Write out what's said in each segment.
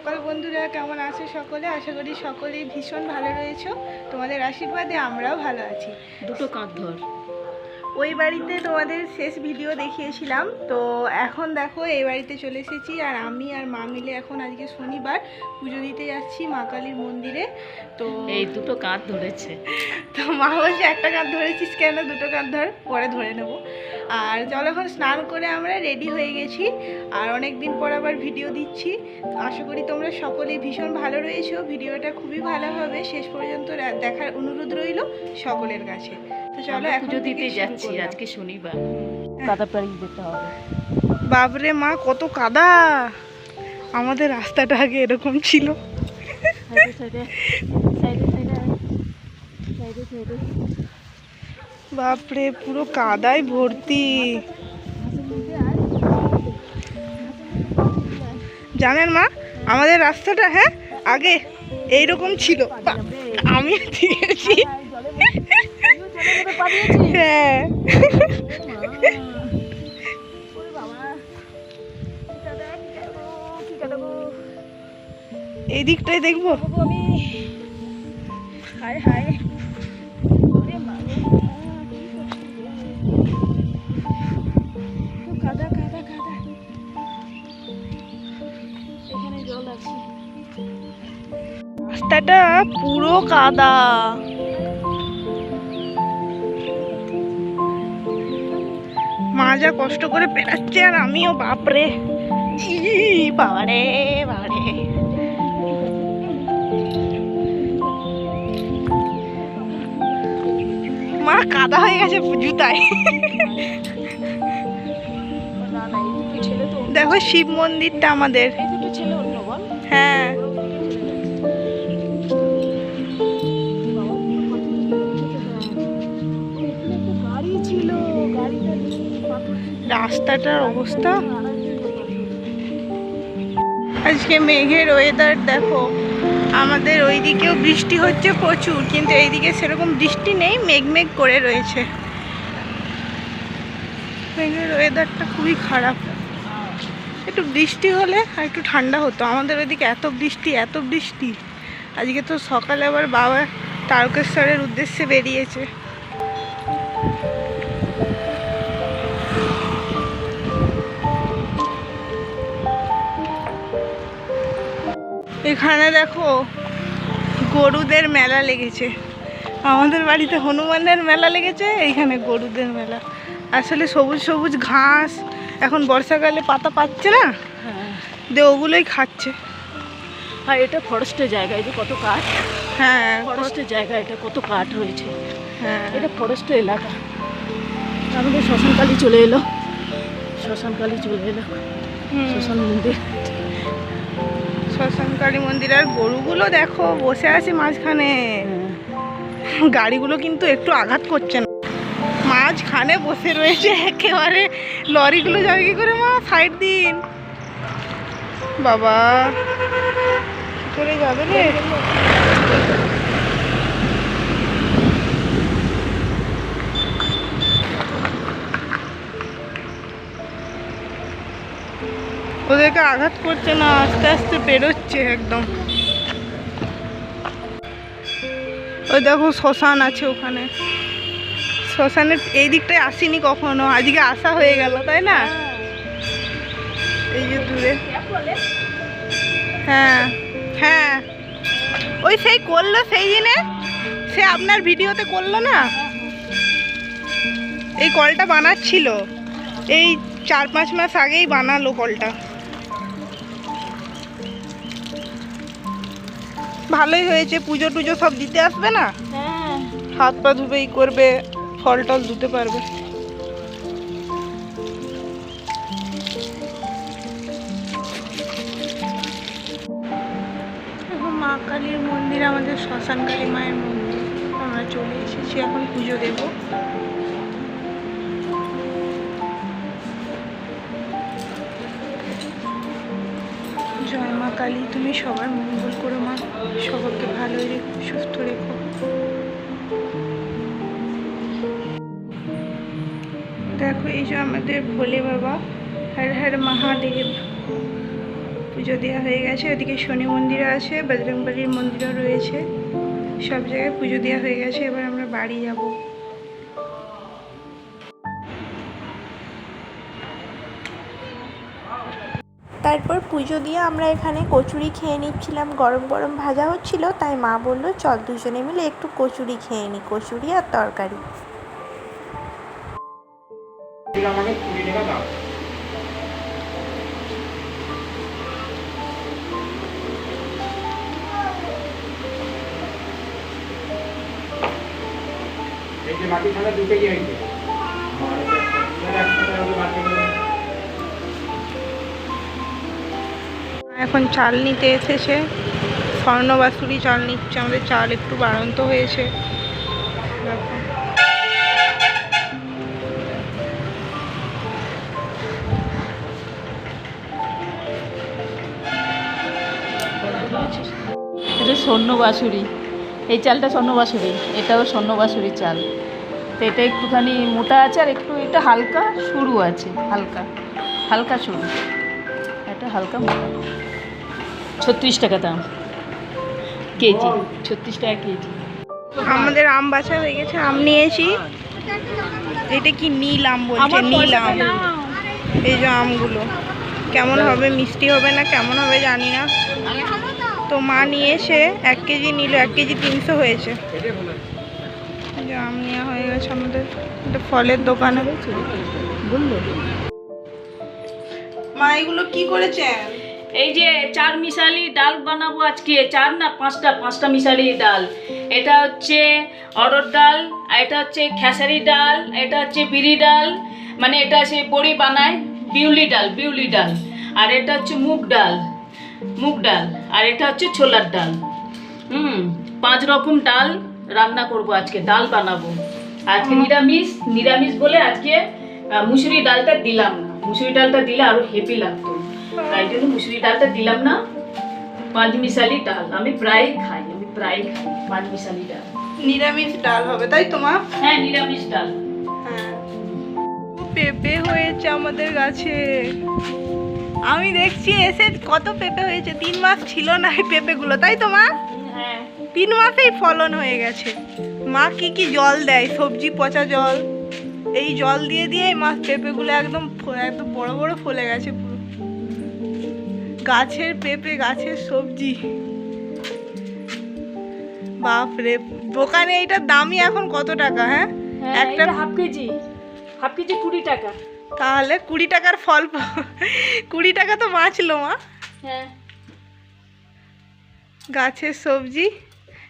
সকাল বন্ধুরা, কেমন আছো সকলে? আশা করি সকলেই ভীষণ ভালো রয়েছো। তোমাদের আশীর্বাদে আমরাও ভালো আছি। দুটো কাঁধ ধর। ওই বাড়িতে তোমাদের শেষ ভিডিও দেখিয়েছিলাম। তো এখন দেখো এই বাড়িতে চলে এসেছি আর আমি আর মা মিলে এখন আজকে শনিবার পুজো দিতে যাচ্ছি মা কালীর মন্দিরে। তো এই দুটো কাঁধ ধরেছে। তো মা বলছে একটা কাঁধ ধরেছিস কেন? দুটো কাঁধ ধর পরে ধরে নেব। আর চলো এখন স্নান করে আমরা রেডি হয়ে গেছি। আর অনেক দিন পর আবার ভিডিও দিচ্ছি। আশা করি তোমরা সকলেই ভীষণ ভালো রয়েছো। ভিডিওটা খুবই ভালো হবে। শেষ পর্যন্ত দেখার অনুরোধ রইল সকলের কাছে। চলো পুজো দিতে যাচ্ছি আজকে শনিবার। কাদা পাড়ি যেতে হবে। বাপরে মা কত কাদা! আমাদের রাস্তাটা আগে এরকম ছিল। সাইডে সাইডে সাইডে সাইডে সাইডে সাইডে। বাপরে পুরো কাদায় ভর্তি। জানেন মা আমাদের রাস্তাটা হ্যাঁ আগে এইরকম ছিল। আমি দিয়েছি। হ্যাঁ। এই দিকটাই দেখব। হায় হায়। কাদা কাদা কাদা এখানে জল আছে রাস্তাটা পুরো কাদা। মা যা কষ্ট করে পেরাচ্ছে আর আমিও বাপরে। বাবারে বাবারে। মা কাদা হয়ে গেছে জুতায় দেখো শিব মন্দিরটা আমাদের। হ্যাঁ। রাস্তাটার অবস্থা। আজকে মেঘের ওয়েদার দেখো, আমাদের ওইদিকেও বৃষ্টি হচ্ছে প্রচুর, কিন্তু এইদিকে সেরকম বৃষ্টি নেই, মেঘ মেঘ করে রয়েছে। মেঘের ওয়েদারটা খুবই খারাপ। একটু বৃষ্টি হলে আর একটু ঠান্ডা হতো। আমাদের ওইদিকে এত বৃষ্টি এত বৃষ্টি। আজকে তো সকালে আবার বাবা তারকেশ্বরের উদ্দেশ্যে বেরিয়েছে। এখানে দেখো গরুদের মেলা লেগেছে। আমাদের বাড়িতে হনুমানের মেলা লেগেছে এইখানে গরুদের মেলা। আসলে সবুজ সবুজ ঘাস এখন বর্ষাকালে পাতা পাচ্ছে না? হ্যাঁ। দিয়ে ওগুলোই খাচ্ছে। আর এটা ফরেস্টের জায়গা এই যে কত কাঠ? হ্যাঁ। ফরেস্টের জায়গা এটা কত কাঠ রয়েছে হ্যাঁ। এটা ফরেস্টের এলাকা। আমাদের শ্মশানকালী চলে এলো। শ্মশানকালী চলে এলো। শ্মশান মন্দির। কালী মন্দির আর গরুগুলো দেখো, বসে আছে মাঝখানে। গাড়িগুলো কিন্তু একটু আঘাত করছে না। মাঝখানে বসে রয়েছে একেবারে। লরিগুলো যাবে কি করে মা? সাইড দিন। বাবা করে যাবে রে? ওদেরকে আঘাত করছে না, আস্তে আস্তে বেরোচ্ছে একদম। ওই দেখো শ্মশান আছে ওখানে। শ্মশানের এই দিকটায় আসিনি কখনো, আজকে আসা হয়ে গেল, তাই না? এই যে দূরে। হ্যাঁ হ্যাঁ। ওই সেই করল সেই দিনে সে আপনার ভিডিওতে করল না? এই কলটা বানাচ্ছিল। এই চার পাঁচ মাস আগেই বানালো কলটা। ভালোই হয়েছে পুজো টুজো সব দিতে আসবে না? হ্যাঁ। হাত পা ধুবে ই করবে ফল টল ধুতে পারবে। মা কালীর মন্দির আমাদের শ্মশান কালী মায়ের মন্দির। আমরা চলে এসেছি এখন পুজো দেব। জয় মা কালী, তুমি সবার মঙ্গল করো, মা। সকলকে ভালোই রেখো, সুস্থ রেখো। দেখো, এই যে আমাদের ভোলে বাবা, হর হর মহাদেব। পুজো দেওয়া হয়ে গেছে, ওদিকে শনি মন্দিরও আছে, বজরংবলির মন্দিরও রয়েছে। সব জায়গায় পুজো দেওয়া হয়ে গেছে, এবার আমরা বাড়ি যাব। তারপর পুজো দিয়ে আমরা এখানে কচুরি খেয়ে নিচ্ছিলাম। গরম গরম ভাজা হচ্ছিল, তাই মা বলল, চল দুজনে মিলে একটু কচুরি খেয়ে নিই কচুরি আর তরকারি। এই যে মাটি ছাড়া দু কেজি হয়েছে। এখন চাল নিতে এসেছে। স্বর্ণবাসুরি চাল নিচ্ছে, আমাদের চাল একটু বাড়ন্ত হয়েছে। এটা স্বর্ণবাসুরি। এই চালটা স্বর্ণবাসুরি, এটাও স্বর্ণবাসুরি চাল। তো এটা একটুখানি মোটা আছে আর একটু এটা হালকা সরু আছে, হালকা হালকা সরু এটা হালকা মোটা। ছত্রিশ টাকা দাম। কেজি ছত্রিশ টাকা কেজি। আমাদের আম বাছা হয়ে গেছে আম নিয়েছি এটা কি নীল আম বলছে? নীল আম। এই যে আমগুলো। কেমন হবে মিষ্টি হবে না কেমন হবে জানি না। তো মা নিয়ে এসে এক কেজি নিল এক কেজি তিনশো হয়েছে। এই যে আম নেওয়া হয়ে গেছে আমাদের। এটা ফলের দোকানে বলল মা এগুলো কি করেছেন এই যে চার মিশালি ডাল বানাবো আজকে, চার না পাঁচটা পাঁচটা মিশালি ডাল। এটা হচ্ছে অরড় ডাল এটা হচ্ছে খেসারি ডাল এটা হচ্ছে বিরি ডাল মানে এটা সে বড়ি বানায়, বিউলি ডাল বিউলি ডাল। আর এটা হচ্ছে মুগ ডাল মুগ ডাল। আর এটা হচ্ছে ছোলার ডাল। হুম, পাঁচ রকম ডাল রান্না করব আজকে, ডাল বানাবো। আজকে নিরামিষ নিরামিষ বলে আজকে মুসুরি ডালটা দিলাম না। মুসুরি ডালটা দিলে আরও হেভি লাগতো। তাই জন্য মুসুরি ডালটা দিলাম না পাঁচ মিশালি ডাল। আমি প্রায় খাই আমি প্রায় খাই পাঁচ মিশালি ডাল। নিরামিষ ডাল হবে তাই তো মা হ্যাঁ নিরামিষ ডাল। হ্যাঁ। পেঁপে হয়েছে আমাদের গাছে। আমি দেখছি এসে কত পেঁপে হয়েছে তিন মাস ছিল না এই পেঁপেগুলো তাই তো মা হ্যাঁ। তিন মাসেই ফলন হয়ে গেছে। মা কি কি জল দেয় সবজি পচা জল? এই জল দিয়ে দিয়ে মাছ পেঁপেগুলো একদম একদম বড় বড় ফলে গেছে গাছের পেঁপে গাছের সবজি। বাপরে দোকানে এইটার দামই এখন কত টাকা হ্যাঁ? একটা হাফ কেজি। হাফ কেজি কুড়ি টাকা। তাহলে কুড়ি টাকার ফল কুড়ি টাকা তো বাঁচলো মা। হ্যাঁ। গাছের সবজি।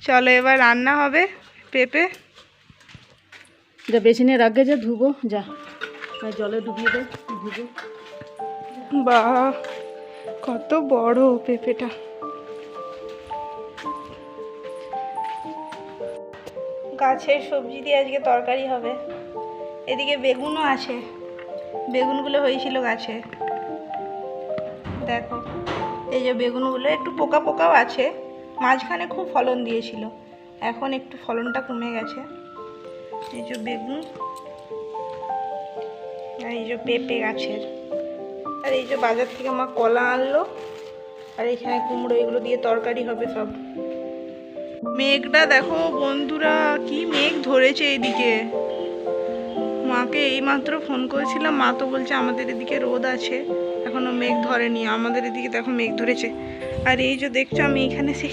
চলো এবার রান্না হবে পেঁপে। যা বেসিনের আগে যা ধুবো যা। জলে ডুবিয়ে দে ধুবো। বা কত বড় পেঁপেটা। গাছের সবজি দিয়ে আজকে তরকারি হবে। এদিকে বেগুনও আছে। বেগুনগুলো হয়েছিল গাছে। দেখো, এই যে বেগুনগুলো একটু পোকা পোকাও আছে। মাঝখানে খুব ফলন দিয়েছিল। এখন একটু ফলনটা কমে গেছে। এই যে বেগুন এই যে পেঁপে গাছের। আর এই যে বাজার থেকে মা কলা আনলো, আর এখানে কুমড়ো, এগুলো দিয়ে তরকারি হবে সব। মেঘটা দেখো বন্ধুরা, কি মেঘ ধরেছে এইদিকে। মাকে এইমাত্র ফোন করেছিলাম, মা তো বলছে আমাদের এদিকে রোদ আছে, এখনও মেঘ ধরেনি, আমাদের এদিকে দেখো মেঘ ধরেছে। আর এই যে দেখছ আমি এখানে সেই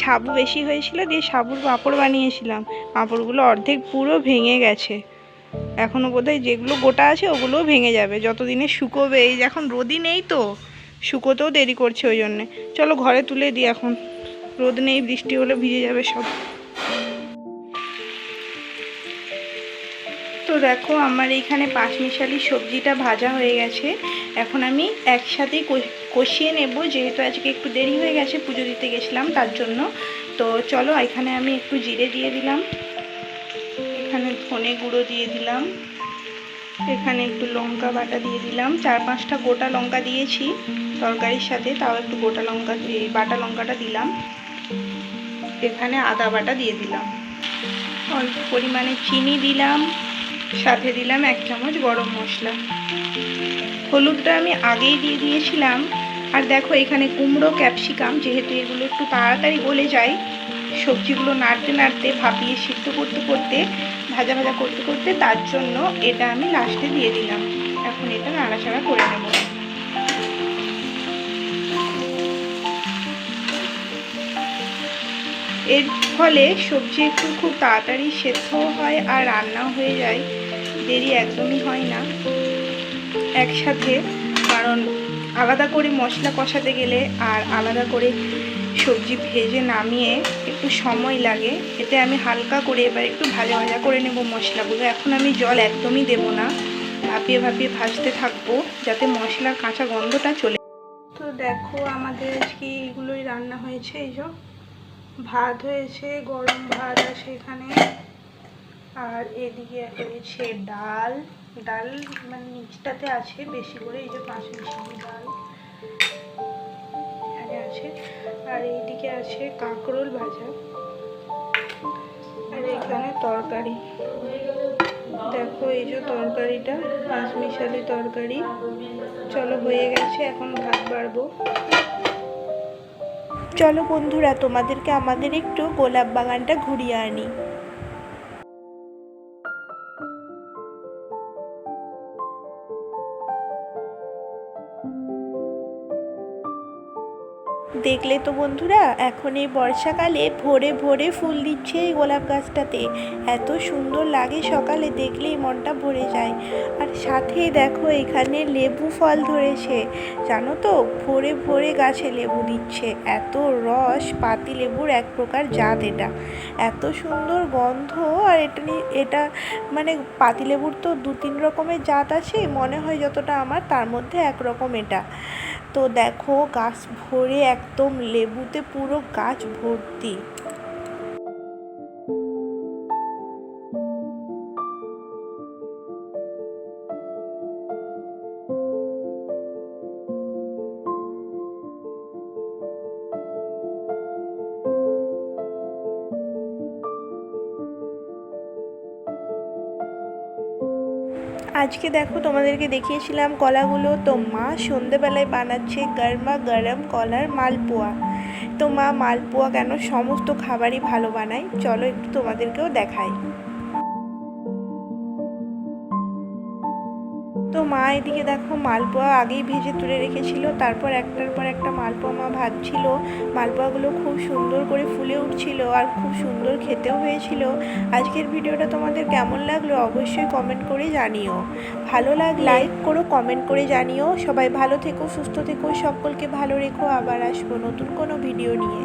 সাবু বেশি হয়েছিল, দিয়ে সাবুর পাঁপড় বানিয়েছিলাম। পাঁপড়গুলো অর্ধেক পুরো ভেঙে গেছে। এখনও বোধহয় যেগুলো গোটা আছে, ওগুলোও ভেঙে যাবে। যতদিনে শুকোবে, এই এখন রোদই নেই তো, শুকোতেও দেরি করছে ওই জন্যে। চলো ঘরে তুলে দিই এখন। রোদ নেই, বৃষ্টি হলে ভিজে যাবে সব। তো দেখো, আমার এইখানে পাঁচমিশালি সবজিটা ভাজা হয়ে গেছে। এখন আমি একসাথেই কষিয়ে নেব। যেহেতু আজকে একটু দেরি হয়ে গেছে, পুজো দিতে গেছিলাম, তার জন্য। তো চলো, এখানে আমি একটু জিরে দিয়ে দিলাম। ধনে গুঁড়ো দিয়ে দিলাম। এখানে একটু লঙ্কা বাটা দিয়ে দিলাম। চার পাঁচটা গোটা লঙ্কা দিয়েছি তরকারির সাথে, তাও একটু গোটা লঙ্কা বাটা লঙ্কাটা দিলাম। এখানে আদা বাটা দিয়ে দিলাম। অল্প পরিমাণে চিনি দিলাম, সাথে দিলাম এক চামচ গরম মশলা। হলুদটা আমি আগেই দিয়ে দিয়েছিলাম। আর দেখো, এখানে কুমড়ো, ক্যাপসিকাম, যেহেতু এগুলো একটু তাড়াতাড়ি গলে যায়, সবজিগুলো নাড়তে নাড়তে, ভাপিয়ে সিদ্ধ করতে করতে ভাজা ভাজা করতে করতে তার জন্য এটা আমি লাস্টে দিয়ে দিলাম। এখন এটা নাড়াচাড়া করে নেব। এর ফলে সবজি একটু খুব তাড়াতাড়ি সেদ্ধও হয় আর রান্নাও হয়ে যায়। দেরি একদমই হয় না একসাথে, কারণ আলাদা করে মশলা কষাতে গেলে আর আলাদা করে সবজি ভেজে নামিয়ে একটু সময় লাগে, এতে আমি হালকা করে এবার একটু ভাজা ভাজা করে নেব মশলাগুলো। এখন আমি জল একদমই দেব না, ভাপিয়ে ভাপিয়ে ভাজতে থাকব যাতে মশলার কাঁচা গন্ধটা চলে তো দেখো আমাদের আজকে এগুলোই রান্না হয়েছে, এই ভাত হয়েছে, গরম ভাত আছে এখানে আর এদিকে হয়েছে ডাল। ডাল মানে নিচটাতে আছে বেশি করে, এই যে পাঁচ মিশালি ডাল। এখানে আছে। আর এইদিকে আছে কাঁকরোল ভাজা। আর এখানে তরকারি। দেখো এই যে তরকারিটা পাঁচ মিশালি তরকারি। চলো হয়ে গেছে, এখন ভাত বাড়বো। চলো বন্ধুরা, তোমাদেরকে আমাদের একটু গোলাপ বাগানটা ঘুরিয়ে আনি। দেখলে তো বন্ধুরা, এখন এই বর্ষাকালে ভোরে ভোরে ফুল দিচ্ছে এই গোলাপ গাছটাতে। এত সুন্দর লাগে সকালে দেখলেই মনটা ভরে যায়। আর সাথে দেখো এখানে লেবু ফল ধরেছে। জানো তো, ভোরে ভোরে গাছে লেবু দিচ্ছে। এত রস, পাতি লেবুর এক প্রকার জাত এটা। এত সুন্দর গন্ধ, আর এটা এটা মানে পাতিলেবুর তো দু তিন রকমের জাত আছে, মনে হয় যতটা আমার, তার মধ্যে এক রকম এটা। তো দেখো গাছ ভরে একদম লেবুতে পুরো গাছ ভর্তি। আজকে দেখো তোমাদেরকে দেখিয়েছিলাম কলাগুলো। তো মা সন্ধেবেলায় বানাচ্ছে গরমা গরম কলার মালপোয়া। তো মা মালপোয়া কেন? সমস্ত খাবারই ভালো বানায়। চলো একটু তোমাদেরকেও দেখাই। মা এদিকে দেখো মালপোয়া আগেই ভেজে তুলে রেখেছিল তারপর একটার পর একটা মালপোয়া মা ভাজছিল। মালপোয়াগুলো খুব সুন্দর করে ফুলে উঠছিল আর খুব সুন্দর খেতেও হয়েছিল। আজকের ভিডিওটা তোমাদের কেমন লাগল অবশ্যই কমেন্ট করে জানিও। ভালো লাগ লাইক করো কমেন্ট করে জানিও। সবাই ভালো থেকো সুস্থ থেকো সকলকে ভালো রেখো। আবার আসব নতুন কোনো ভিডিও নিয়ে।